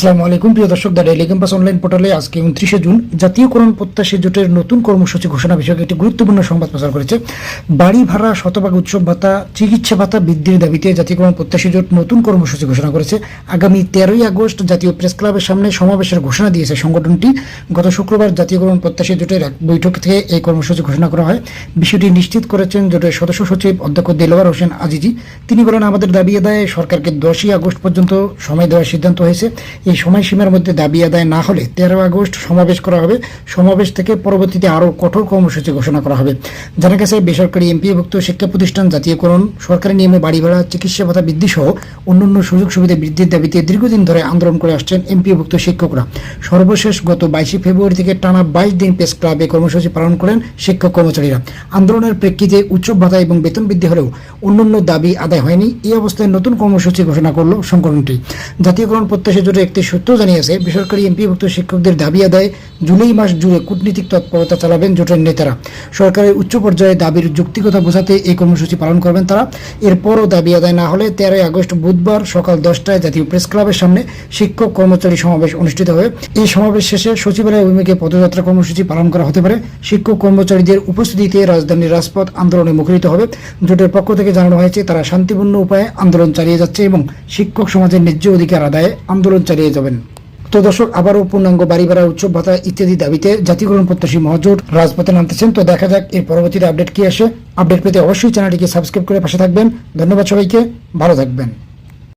আসসালামু আলাইকুম, প্রিয় দর্শক, দ্য ডেইলি অনলাইন পোর্টালে আজকে উনত্রিশে জুন জাতীয়করণ প্রত্যাশী জোটের নতুন কর্মসূচি ঘোষণা বিষয়ক একটি গুরুত্বপূর্ণ সংবাদ প্রচার করেছে। বাড়ি ভাড়া শতভাগ উৎসব ভাতা, চিকিৎসা ভাতা বৃদ্ধির দাবিতে জাতীয়করণ প্রত্যাশী জোট নতুন কর্মসূচি ঘোষণা করেছে। আগামী তেরোই আগস্ট জাতীয় প্রেস ক্লাবের সামনে সমাবেশের ঘোষণা দিয়েছে সংগঠনটি। গত শুক্রবার জাতীয়করণ প্রত্যাশী জোটের এক বৈঠক থেকে এই কর্মসূচি ঘোষণা করা হয়। বিষয়টি নিশ্চিত করেছেন জোটের সদস্য সচিব অধ্যক্ষ দেলোয়ার হোসেন আজিজি। তিনি বলেন, আমাদের দাবি আদায়ে সরকারকে দশই আগস্ট পর্যন্ত সময় দেওয়ার সিদ্ধান্ত হয়েছে। এই সময়সীমার মধ্যে দাবি আদায় না হলে তেরো আগস্ট সমাবেশ করা হবে। সমাবেশ থেকে পরবর্তীতে আরও কঠোর কর্মসূচি ঘোষণা করা হবে। জানা গেছে, বেসরকারি এমপিভুক্ত শিক্ষা প্রতিষ্ঠান জাতীয়করণ, সরকারি নিয়মে বাড়ি ভাড়া চিকিৎসা ভাতা বৃদ্ধি সহ অন্যান্য সুযোগ সুবিধা বৃদ্ধির দাবিতে দীর্ঘদিন ধরে আন্দোলন করে আসছেন এমপিভুক্ত শিক্ষকরা। সর্বশেষ গত বাইশে ফেব্রুয়ারি থেকে টানা বাইশ দিন প্রেস ক্লাবে কর্মসূচি পালন করেন শিক্ষক কর্মচারীরা। আন্দোলনের প্রেক্ষিতে উচ্চ ভাতা এবং বেতন বৃদ্ধি হলেও অন্যান্য দাবি আদায় হয়নি। এই অবস্থায় নতুন কর্মসূচি ঘোষণা করল সংগঠনটি। জাতীয়করণ প্রত্যাশী জোটে একটি সূত্র জানিয়েছে, বেসরকারি এমপিভুক্ত শিক্ষকদের দাবি আদায় জুলাই মাস জুড়ে কূটনীতিক তৎপরতা চালাবেন জোটের নেতারা। সরকারের উচ্চ পর্যায়ে দাবির যুক্তিকতা বোঝাতে এই কর্মসূচি পালন করবেন তারা। এরপরও দাবি আদায় না হলে তেরোই আগস্ট বুধবার সকাল দশটায় জাতীয় প্রেস ক্লাবের সামনে শিক্ষক কর্মচারী সমাবেশ অনুষ্ঠিত হবে। এই সমাবেশ শেষে সচিবালয় অভিমুখে পদযাত্রা কর্মসূচি পালন করা হতে পারে। শিক্ষক কর্মচারীদের উপস্থিতিতে রাজধানীর রাজপথ আন্দোলনে মুখরিত হবে। জোটের পক্ষ থেকে জানানো হয়েছে, তারা শান্তিপূর্ণ উপায়ে আন্দোলন চালিয়ে যাচ্ছে এবং শিক্ষক সমাজের ন্যায্য অধিকার আদায়ে আন্দোলন চালিয়ে যাবেন। তো দর্শক, আবারও পূর্ণাঙ্গ বাড়ি ভাড়া উৎসব ভাতা ইত্যাদি দাবিতে জাতিগ্রহণ প্রত্যাশী মহাজোট রাজপথে নামতেছেন। তো দেখা যাক এর পরবর্তীতে আপডেট কি আসে। আপডেট পেতে অবশ্যই চ্যানেলটিকে সাবস্ক্রাইব করে পাশে থাকবেন। ধন্যবাদ সবাইকে। ভালো থাকবেন।